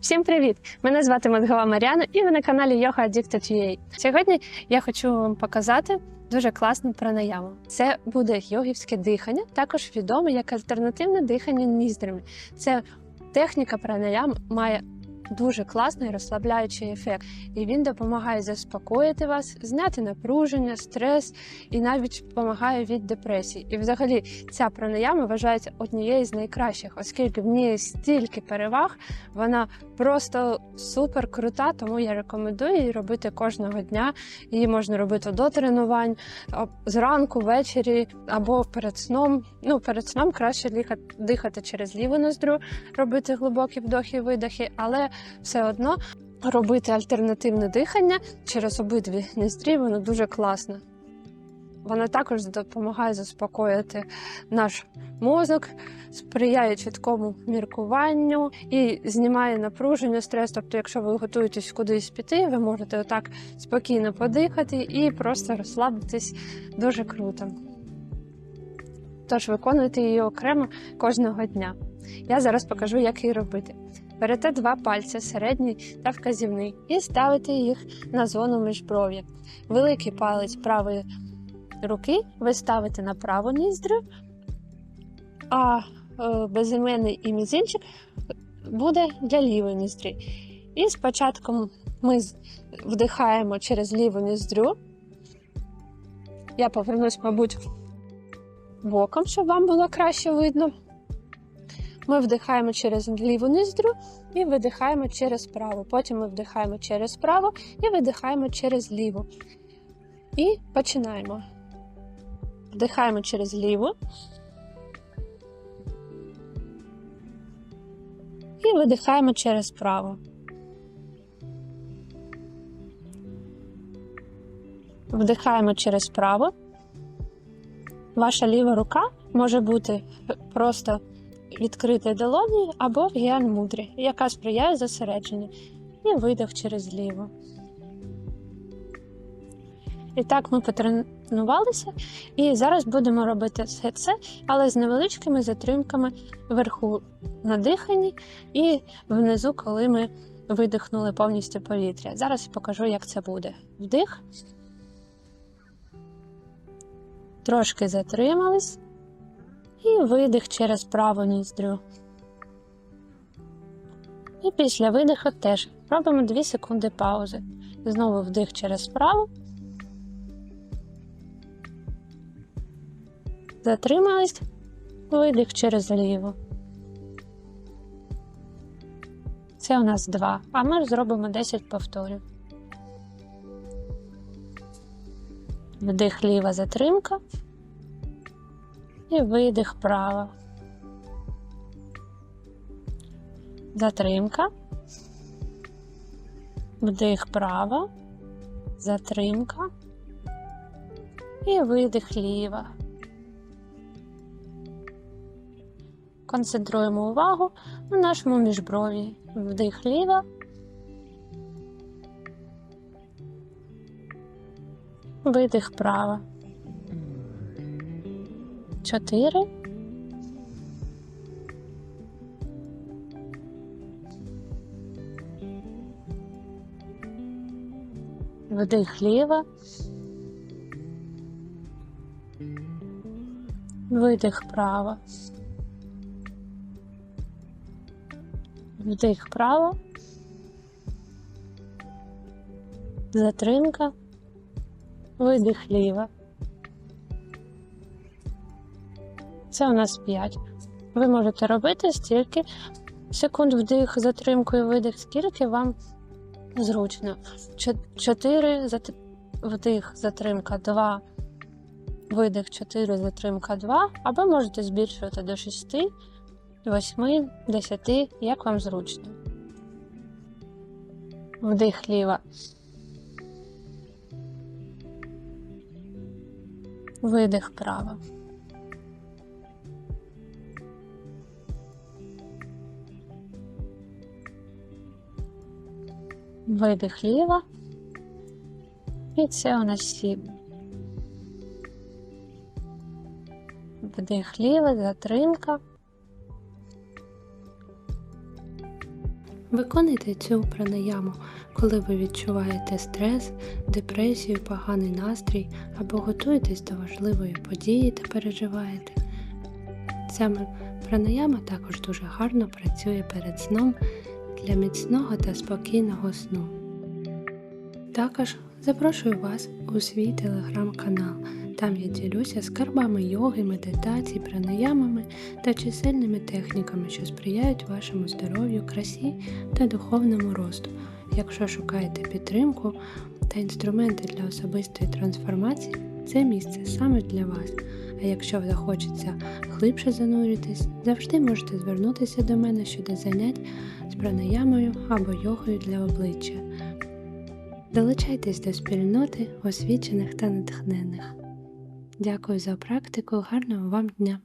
Всім привіт! Мене звати Мадгова Мар'яна і ви на каналі Yoga Addicted UA. Сьогодні я хочу вам показати дуже класну пранаяму. Це буде йогівське дихання, також відоме як альтернативне дихання ніздрями. Це техніка пранаям має дуже класний розслабляючий ефект, і він допомагає заспокоїти вас, зняти напруження, стрес і навіть допомагає від депресії. І взагалі ця пранаяма вважається однією з найкращих, оскільки в ній стільки переваг, вона просто супер крута, тому я рекомендую її робити кожного дня. Її можна робити до тренувань, зранку, ввечері або перед сном. Ну, перед сном краще дихати, через ліву ноздрю, робити глибокі вдохи, видохи, але все одно робити альтернативне дихання через обидві ніздрі, воно дуже класно. Вона також допомагає заспокоїти наш мозок, сприяє чіткому міркуванню і знімає напруження, стрес. Тобто, якщо ви готуєтесь кудись піти, ви можете отак спокійно подихати і просто розслабитись дуже круто. Тож виконуйте її окремо кожного дня. Я зараз покажу, як її робити. Берете два пальці, середній та вказівний, і ставите їх на зону міжбров'я. Великий палець правої руки ви ставите на праву ніздрю, а е, безіменний і мізинчик буде для лівої ніздрі. І спочатку ми вдихаємо через ліву ніздрю. Я повернусь, мабуть, боком, щоб вам було краще видно. Ми вдихаємо через ліву ніздрю і видихаємо через праву. Потім ми вдихаємо через праву і видихаємо через ліву. І починаємо. Вдихаємо через ліву. І видихаємо через праву. Вдихаємо через право. Ваша ліва рука може бути просто відкритою долонею або в гіан мудрі, яка сприяє зосередженню. І видих через ліву. І так ми потренувалися, і зараз будемо робити все це, але з невеличкими затримками вверху на диханні і внизу, коли ми видихнули повністю повітря. Зараз покажу, як це буде. Вдих. Трошки затримались. І видих через праву ніздрю. І після видиху теж робимо 2 секунди паузи. Знову вдих через праву. Затримались. Видих через ліву. Це у нас два. А ми зробимо 10 повторів. Вдих ліва затримка. І видих права. Затримка. Вдих права. Затримка. І видих ліва. Концентруємо увагу на нашому міжброві. Вдих ліва. Видих права. Чотири. Вдих ліва. Видих права. Вдих право. Затримка. Видих ліва. Це у нас 5. Ви можете робити стільки секунд вдих, затримку і видих, скільки вам зручно. 4 вдих, затримка 2, видих 4, затримка 2, або можете збільшувати до 6, 8, 10, як вам зручно. Вдих ліва. Видих права. Видих ліва. І це у нас сім. Вдих ліва, затримка. Виконуйте цю пранаяму, коли ви відчуваєте стрес, депресію, поганий настрій або готуєтесь до важливої події та переживаєте. Ця пранаяма також дуже гарно працює перед сном для міцного та спокійного сну. Також запрошую вас у свій телеграм-канал. Там я ділюся скарбами йоги, медитацій, пранаямами та чисельними техніками, що сприяють вашому здоров'ю, красі та духовному росту. Якщо шукаєте підтримку та інструменти для особистої трансформації, це місце саме для вас. А якщо захочеться глибше зануритись, завжди можете звернутися до мене щодо занять з пранаямою або йогою для обличчя. Долучайтесь до спільноти освічених та натхнених. Дякую за практику, гарного вам дня!